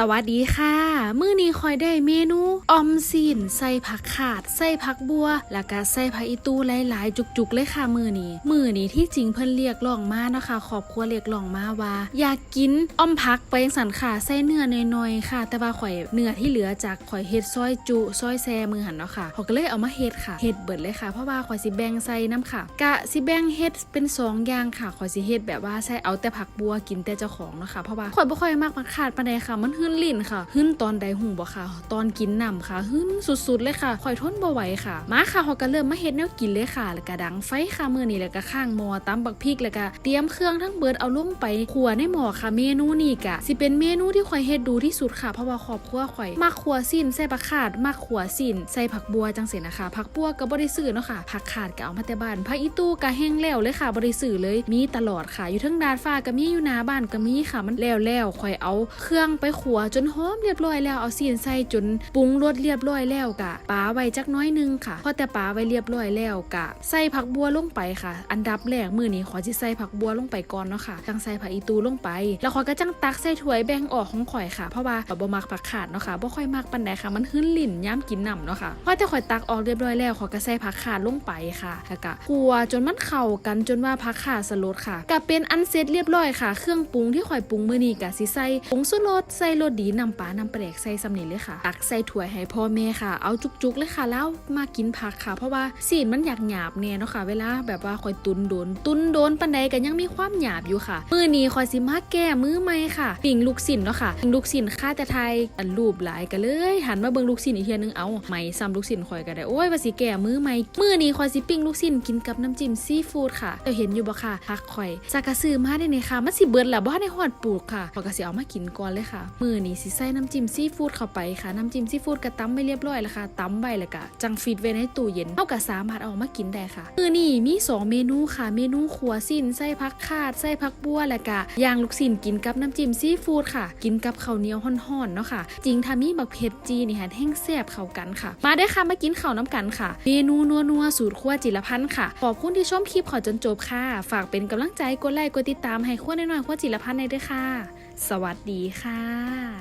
สวัสดีค่ะ มื้อนี้คอยได้เมนูออมสินใส่ผักขาดใส่ผักบัว แล้วก็ใส่ผักอีตูหลายๆ จุกๆ เลยค่ะมื้อนี้มื้อนี้ที่จริงเพิ่นเรียกร้องมาเนาะคะครอบครัวเรียกร้องมาว่า อยากกินออมผักไปจังสันค่ะใส่เนื้อน้อยๆค่ะ แต่ว่าข่อยเนื้อที่เหลือจากข่อยเฮ็ดซอยจุซอยแซมือหันเนาะค่ะเขาก็เลยเอามาเฮ็ดค่ะเฮ็ดเบิดเลยค่ะเพราะว่าข่อยสิแบ่งใส่น้ำค่ะ กะสิแบ่งเฮ็ดเป็นสองย่างค่ะข่อยสิเฮ็ดแบบว่าใส่เอาแต่ผักบัวกินแต่เจ้าของเนาะค่ะเพราะว่าข่อยบ่ค่อยมักผักขาดปานใดค่ะมันหึ่นลิ้นค่ะหึ่นตอนใดหูบ่ค่ะ ตอนกินน้ำค่ะหึ่นสุดๆเลยค่ะข่อยทนบ่ไหวค่ะมาค่ะเขาก็เริ่มมาเฮ็ดแนวกินเลยค่ะแล้วก็ดังไฟค่ะมื้อนี้แล้วก็ข้างหม้อตำบักพริกแล้วก็เตรียมเครื่องทั้งเบิดเอาลงไปขัวในหม้อค่ะ เมนูนี้กะสิเป็นเมนูที่ข่อยเฮ็ดดูที่สุดค่ะเพราะว่าครอบครัวข่อยมักขัวสิ้นใส่ผักขาดมักขัวสิ้นใส่ผักบัวจังซี่นะคะผักบัวก็บ่ได้ซื้อเนาะค่ะผักขาดก็เอามาแต่บ้านผักอีตู้ก็แห้งแล้วเลยค่ะบ่ได้ซื้อเลยมีตลอดค่ะ อยู่ทั้งดาดฟ้าก็มีอยู่หน้าบ้านก็มีค่ะมันแล้วแล้วข่อยเอาเครื่องไปขัวจนหอมเรียบร้อยแล้วเอาซีนใส่จนปรุงรสเรียบร้อยแล้วกะปาไว้จักน้อยหนึงค่ะพอแต่ปาไว้เรียบร้อยแล้วกะ ใส่ผักบัวลงไปค่ะ อันดับแรกมือนี้ขอสิใส่ผักบัวลงไปก่อนเนาะค่ะจังใส่ผักอีตูลงไป แล้วขอยก็จังตักใส่ถ้วยแบ่งออกของข่อยค่ะเพราะว่าบ่มักผักขาดเนาะค่ะบ่ค่อยมักปานใดค่ะ มันหื้นลิ้นย้ำกินน้ำเนาะค่ะพอแต่ข่อยตักออกเรียบร้อยแล้วขอยก็ใส่ผักขาดลงไปค่ะแล้วก็คั่วจนมันเข้ากันจนว่าผักขาดสลดค่ะก็เป็นอันเสร็จเรียบร้อยค่ะ เครื่องปรุงที่ข่อยปรุงมื้อนี้ก็สิใส่ผงชูรสใส่รสดีน้ำปลาน้ำแปลกใส่สำเนีเลยค่ะ ตักใส่ถ้วยให้พ่อแม่ค่ะ เอาจุกๆเลยค่ะ แล้วมากินผักค่ะ เพราะว่าสีนมันอยากหยาบเนี่ยเนาะค่ะ เวลาแบบว่าข่อยตุนโดน ตุนโดนปันใดก็ยังมีความหยาบอยู่ค่ะ มือนี้ข่อยสิมาแก้มือใหม่ค่ะปิ่งลูกสินเนาะค่ะปิ่งลูกสินค่าแต่ไทยอันรูปหลายกันเลย หันมาเบิ่งลูกสินอีกเทียนึงเอาไม่ซ้ำลูกสินข่อยก็ได้โอ้ยว่าสิแก้มือใหม่มือนี้ข่อยสิปิ้งลูกสินกินกับน้ำจิ้มซีฟู้ดค่ะเจ้าเห็นอยู่บ่ค่ะผักข่อยสากะซื้อมาได้นี่ค่ะมันสิเบิดแล้วบ่ทันได้ฮอดปลูกค่ะขอยก็สิเอามากินก่อนเลยค่ะมื้อนี้สิใส่น้ำจิ้มซีฟู้ดเข้าไปค่ะ น้ำจิ้มซีฟู้ดก็ตำไว้เรียบร้อยแล้วค่ะตำไว้แล้วก็จังฟีดไว้ในตู้เย็นเฮาก็สามารถเอามากินได้ค่ะ มื้อนี้มีสองเมนูค่ะ เมนูขัวสิ้นใส่ผักคาดใส่ผักบัวแล้วก็ย่างลูกสิ้นกินกับน้ำจิ้มซีฟู้ดค่ะ กินกับข้าวเหนียวฮ้อนๆเนาะค่ะ จริงถ้ามีบักเผ็ดจีนี่ค่ะแห้งแซ่บเข้ากันค่ะ มาได้ค่ะมากินข้าวน้ำกันค่ะ เมนูนัวๆสูตรคั่วจิรพันธ์ค่ะขอบคุณที่ชมคลิปขอจนจบค่ะ ฝากเป็นกำลังใจกดไลค์กดติดตามให้คั่วน้อยๆคั่วจิรพันธ์ในด้วยค่ะ สวัสดีค่ะ